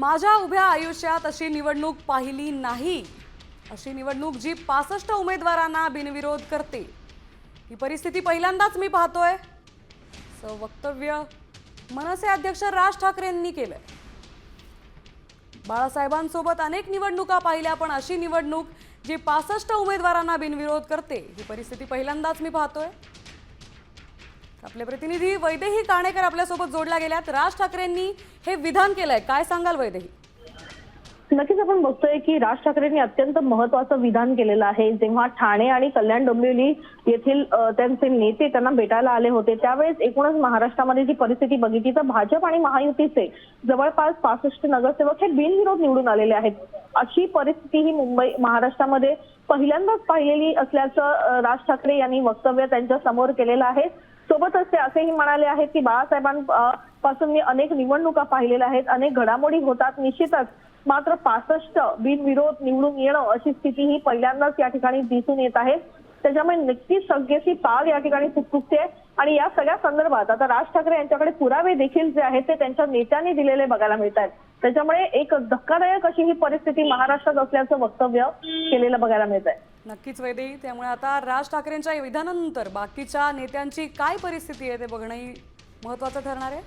माझ्या उभ्या आयुष्यात अशी निवडणूक पाहिली नाही. अशी निवडणूक जी पासष्ट उमेदवारांना बिनविरोध करते. ही परिस्थिती पहिल्यांदाच मी पाहतोय. असं वक्तव्य मनसे अध्यक्ष राज ठाकरेंनी केलंय. बाळासाहेबांसोबत अनेक निवडणुका पाहिल्या पण अशी निवडणूक जी पासष्ट उमेदवारांना बिनविरोध करते ही परिस्थिती पहिल्यांदाच मी पाहतोय. आपले प्रतिनिधी वैदेही काणेकर आपल्यासोबत जोडल्या गेल्यात. राज ठाकरेंनी हे विधान केलंय. काय सांगाल वैदेही? नक्कीच आपण बघतोय की राज ठाकरेंनी अत्यंत महत्वाचं विधान केलेलं आहे. जेव्हा ठाणे आणि कल्याण डोंबिवली येथील त्यांचे नेते त्यांना भेटायला आले होते त्यावेळेस एकूणच महाराष्ट्रामध्ये जी परिस्थिती बघितली तर भाजप आणि महायुतीचे जवळपास पासष्ट नगरसेवक हे बिनविरोध निवडून आलेले आहेत. अशी परिस्थिती ही मुंबई महाराष्ट्रामध्ये पहिल्यांदाच पाहिलेली असल्याचं राज ठाकरे यांनी वक्तव्य त्यांच्यासमोर केलेलं आहे. सोबतच ते असेही म्हणाले आहेत की बाळासाहेबांपासून मी अनेक निवडणुका पाहिलेल्या आहेत अनेक घडामोडी होतात निश्चितच. मात्र पासष्ट बिनविरोध निवडून येणं अशी स्थिती ही पहिल्यांदाच या ठिकाणी दिसून येत आहे. त्याच्यामुळे नक्कीच सगळ्याची पाग या ठिकाणी फुकफुकते आणि या सगळ्या संदर्भात आता राज ठाकरे यांच्याकडे पुरावे देखील जे आहेत ते त्यांच्या नेत्यांनी दिलेले बघायला मिळत आहेत त्याच्यामुळे एक धक्कादायक अशी ही परिस्थिती महाराष्ट्रात असल्याचं वक्तव्य केलेलं बघायला मिळत आहे नक्कीच वैदेही. त्यामुळे आता राज ठाकरेंच्या विधानानंतर बाकीच्या नेत्यांची काय परिस्थिती आहे ते बघणंही महत्वाचं ठरणार आहे.